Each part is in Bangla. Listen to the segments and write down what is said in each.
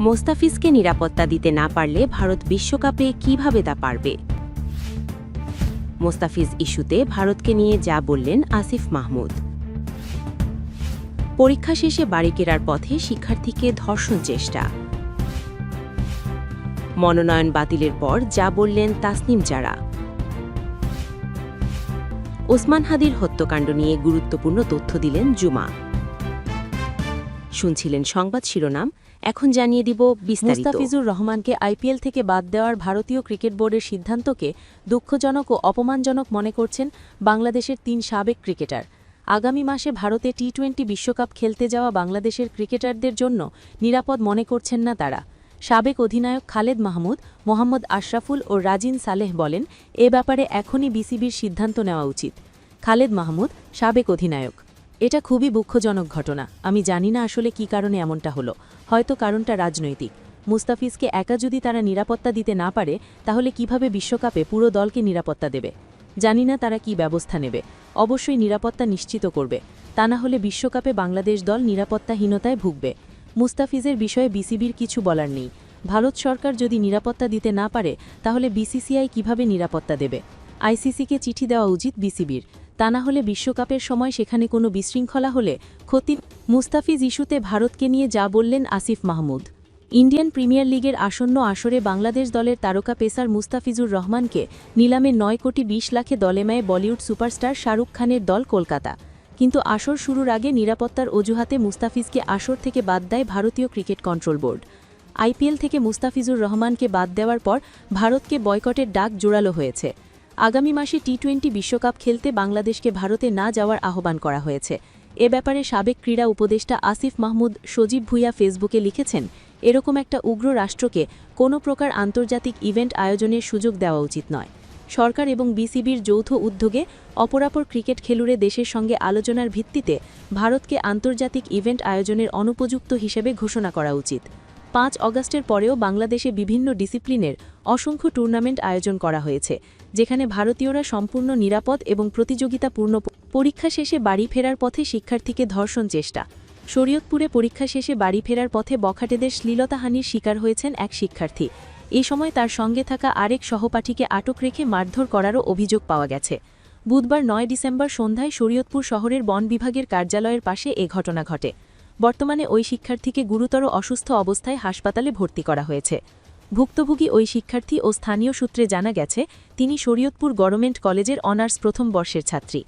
মোস্তাফিজকে নিরাপত্তা দিতে না পারলে ভারত বিশ্বকাপে কীভাবে তা পারবে? মোস্তাফিজ ইস্যুতে ভারতকে নিয়ে যা বললেন আসিফ মাহমুদ। পরীক্ষা শেষে বাড়ি ফেরার পথে শিক্ষার্থীকে ধর্ষণ চেষ্টা। মনোনয়ন বাতিলের পর যা বললেন তাসনিম জারা। ওসমান হাদির হত্যাকাণ্ড নিয়ে গুরুত্বপূর্ণ তথ্য দিলেন জুমা। শুনছিলেন সংবাদ শিরোনাম এখন জানিয়ে দিব বিস্তারিত। মুস্তাফিজুর রহমানকে আইপিএল থেকে বাদ দেওয়ার ভারতীয় ক্রিকেট বোর্ডের সিদ্ধান্তকে দুঃখজনক ও অপমানজনক মনে করছেন বাংলাদেশের তিন সাবেক ক্রিকেটার। আগামী মাসে ভারতে টি টোয়েন্টি বিশ্বকাপ খেলতে যাওয়া বাংলাদেশের ক্রিকেটারদের জন্য নিরাপদ মনে করছেন না তারা। সাবেক অধিনায়ক খালেদ মাহমুদ, মোহাম্মদ আশরাফুল ও রাজিন সালেহ বলেন, এ ব্যাপারে এখনই বিসিবির সিদ্ধান্ত নেওয়া উচিত। খালেদ মাহমুদ, সাবেক অধিনায়ক। এটা খুবই দুঃখজনক ঘটনা। আমি জানি না আসলে কি কারণে এমনটা হলো। হয়তো কারণটা রাজনৈতিক। মুস্তাফিজকে একা যদি তারা নিরাপত্তা দিতে না পারে, তাহলে কীভাবে বিশ্বকাপে পুরো দলকে নিরাপত্তা দেবে? জানি না তারা কি ব্যবস্থা নেবে। অবশ্যই নিরাপত্তা নিশ্চিত করবে। তা না হলে বিশ্বকাপে বাংলাদেশ দল নিরাপত্তাহীনতায় ভুগবে। মুস্তাফিজের বিষয়ে বিসিবির কিছু বলার নেই। ভারত সরকার যদি নিরাপত্তা দিতে না পারে, তাহলে বিসিসিআই কীভাবে নিরাপত্তা দেবে? আইসিসিকে চিঠি দেওয়া উচিত বিসিবির। তা না হলে বিশ্বকাপের সময় সেখানে কোনো বিশৃঙ্খলা হলে ক্ষতি মুস্তাফিজ ইস্যুতে ভারতকে নিয়ে যা বললেন আসিফ মাহমুদ। ইন্ডিয়ান প্রিমিয়ার লিগের আসন্ন আসরে বাংলাদেশ দলের তারকা পেসার মুস্তাফিজুর রহমানকে নিলামে নয় কোটি বিশ লাখে দলে দলেমায় বলিউড সুপারস্টার শাহরুখ খানের দল কলকাতা। কিন্তু আসর শুরুর আগে নিরাপত্তার অজুহাতে মুস্তাফিজকে আসর থেকে বাদ দেয় ভারতীয় ক্রিকেট কন্ট্রোল বোর্ড। আইপিএল থেকে মুস্তাফিজুর রহমানকে বাদ দেওয়ার পর ভারতকে বয়কটের ডাক জোরালো হয়েছে। আগামী মাসে টি টোয়েন্টি বিশ্বকাপ খেলতে বাংলাদেশকে ভারতে না যাওয়ার আহ্বান করা হয়েছে। এ ব্যাপারে সাবেক ক্রীড়া উপদেষ্টা আসিফ মাহমুদ সজীব ভুইয়া ফেসবুকে লিখেছেন, এরকম একটা উগ্র রাষ্ট্রকে কোনো প্রকার আন্তর্জাতিক ইভেন্ট আয়োজনের সুযোগ দেওয়া উচিত নয়। সরকার এবং বিসিবির যৌথ উদ্যোগে অপরাপর ক্রিকেট খেলুড়ে দেশের সঙ্গে আলোচনার ভিত্তিতে ভারতকে আন্তর্জাতিক ইভেন্ট আয়োজনের অনুপযুক্ত হিসেবে ঘোষণা করা উচিত। পাঁচ অগাস্টের পরেও বাংলাদেশে বিভিন্ন ডিসিপ্লিনের অসংখ্য টুর্নামেন্ট আয়োজন করা হয়েছে। যেখানে ভারতীয়রা সম্পূর্ণ নিরাপদ এবং প্রতিযোগিতাপূর্ণ পরীক্ষা শেষে বাড়ি ফেরার পথে শিক্ষার্থীকে ধর্ষণ চেষ্টা। শরীয়তপুরে পরীক্ষা শেষে বাড়ি ফেরার পথে বখাটেদের শ্লীলতাহানির শিকার হয়েছেন এক শিক্ষার্থী। এ সময় তার সঙ্গে থাকা আরেক সহপাঠীকে আটক রেখে মারধর করারও অভিযোগ পাওয়া গেছে। বুধবার নয় ডিসেম্বর সন্ধ্যায় শরীয়তপুর শহরের বন বিভাগের কার্যালয়ের পাশে এ ঘটনা ঘটে। বর্তমানে ওই শিক্ষার্থীকে গুরুতর অসুস্থ অবস্থায় হাসপাতালে ভর্তি করা হয়েছে। ভুক্তভোগী ওই শিক্ষার্থী ও স্থানীয় সূত্রে জানা গেছে, তিনি শরীয়তপুর গভর্নমেন্ট কলেজের অনার্স প্রথম বর্ষের ছাত্রী।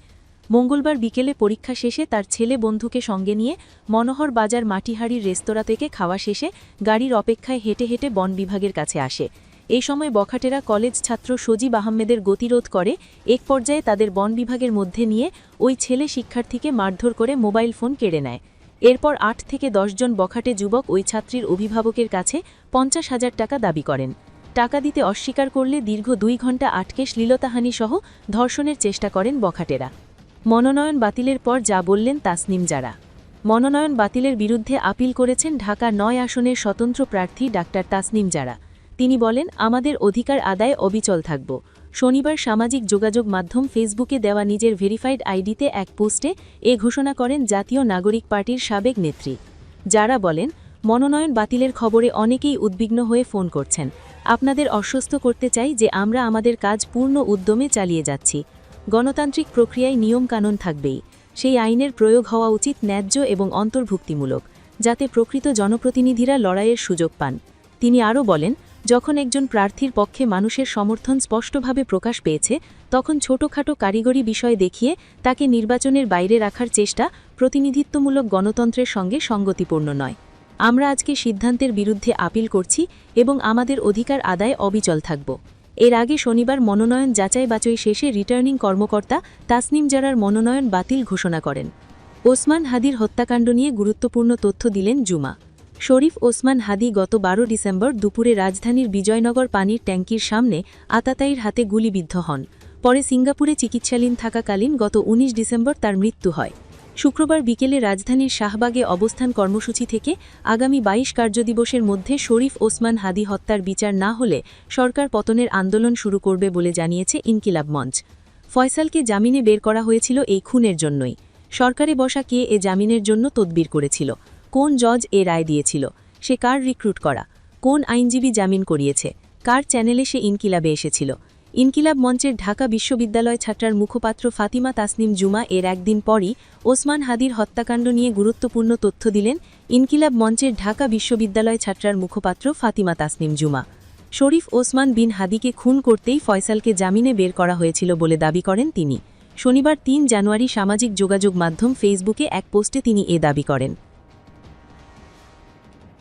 মঙ্গলবার বিকেলে পরীক্ষা শেষে তার ছেলে বন্ধুকে সঙ্গে নিয়ে মনোহর বাজার মাটিহাড়ির রেস্তোরাঁ থেকে খাওয়া শেষে গাড়ির অপেক্ষায় হেঁটে হেঁটে বন বিভাগের কাছে আসে। এই সময় বখাটেরা কলেজ ছাত্র সজীব আহমেদের গতিরোধ করে, এক পর্যায়ে তাদের বন বিভাগের মধ্যে নিয়ে ওই ছেলে শিক্ষার্থীকে মারধর করে মোবাইল ফোন কেড়ে নেয়। এরপর আট থেকে জন বখাটে যুবক ওই ছাত্রীর অভিভাবকের কাছে পঞ্চাশ হাজার টাকা দাবি করেন। টাকা দিতে অস্বীকার করলে দীর্ঘ দুই ঘণ্টা আটকে শ্লীলতাহানি সহ ধর্ষণের চেষ্টা করেন বখাটেরা। মনোনয়ন বাতিলের পর যা বললেন তাসনিম জারা। মনোনয়ন বাতিলের বিরুদ্ধে আপিল করেছেন ঢাকা নয় আসনের স্বতন্ত্র প্রার্থী ডাক্তার তাসনিম যারা তিনি বলেন, আমাদের অধিকার আদায় অবিচল থাকব। শনিবার সামাজিক যোগাযোগ মাধ্যম ফেসবুকে দেওয়া নিজের ভেরিফাইড আইডিতে এক পোস্টে এ ঘোষণা করেন জাতীয় নাগরিক পার্টির সাবেক নেত্রী। যারা বলেন, মনোনয়ন বাতিলের খবরে অনেকেই উদ্বিগ্ন হয়ে ফোন করছেন। আপনাদের অস্বস্ত করতে চাই যে আমরা আমাদের কাজ পূর্ণ উদ্যমে চালিয়ে যাচ্ছি। গণতান্ত্রিক প্রক্রিয়ায় নিয়মকানুন থাকবেই। সেই আইনের প্রয়োগ হওয়া উচিত ন্যায্য এবং অন্তর্ভুক্তিমূলক, যাতে প্রকৃত জনপ্রতিনিধিরা লড়াইয়ের সুযোগ পান। তিনি আরও বলেন যখন একজন প্রার্থীর পক্ষে মানুষের সমর্থন স্পষ্টভাবে প্রকাশ পেয়েছে, তখন ছোটখাটো কারিগরি বিষয় দেখিয়ে তাকে নির্বাচনের বাইরে রাখার চেষ্টা প্রতিনিধিত্বমূলক গণতন্ত্রের সঙ্গে সঙ্গতিপূর্ণ নয়। আমরা আজকে সিদ্ধান্তের বিরুদ্ধে আপিল করছি এবং আমাদের অধিকার আদায় অবিচল থাকব। এর আগে শনিবার মনোনয়ন যাচাই বাছাই শেষে রিটার্নিং কর্মকর্তা তাসনিম জারার মনোনয়ন বাতিল ঘোষণা করেন। ওসমান হাদির হত্যাকাণ্ড নিয়ে গুরুত্বপূর্ণ তথ্য দিলেন জুমা। শরীফ ওসমান হাদি গত বারো ডিসেম্বর দুপুরে রাজধানীর বিজয়নগর পানির ট্যাঙ্কির সামনে আতাতাইর হাতে গুলিবিদ্ধ হন। পরে সিঙ্গাপুরে চিকিৎসালীন থাকাকালীন গত ১৯ ডিসেম্বর তার মৃত্যু হয়। শুক্রবার বিকেলে রাজধানীর শাহবাগে অবস্থান কর্মসূচি থেকে আগামী ২২ কার্যদিবসের মধ্যে শরীফ ওসমান হাদি হত্যার বিচার না হলে সরকার পতনের আন্দোলন শুরু করবে বলে জানিয়েছে ইনকিলাব মঞ্চ। ফয়সালকে জামিনে বের করা হয়েছিল এই খুনের জন্যই। সরকারে বসা কে এ জামিনের জন্য তদবির করেছিল? কোন জজ এ রায় দিয়েছিল? সে কার রিক্রুট করা? কোন আইনজীবী জামিন করিয়েছে? কার চ্যানেলে সে ইনকিলাবে এসেছিল? ইনকিলাব মঞ্চের ঢাকা বিশ্ববিদ্যালয় ছাত্রার মুখপাত্র ফাতিমা তাসনিম জুমা এর একদিন পরই ওসমান হাদির হত্যাকাণ্ড নিয়ে গুরুত্বপূর্ণ তথ্য দিলেন ইনকিলাব মঞ্চের ঢাকা বিশ্ববিদ্যালয় ছাত্রার মুখপাত্র ফাতিমা তাসনিম জুমা। শরীফ ওসমান বিন হাদিকে খুন করতেই ফয়সালকে জামিনে বের করা হয়েছিল বলে দাবি করেন তিনি। শনিবার তিন জানুয়ারি সামাজিক যোগাযোগ মাধ্যম ফেসবুকে এক পোস্টে তিনি এ দাবি করেন।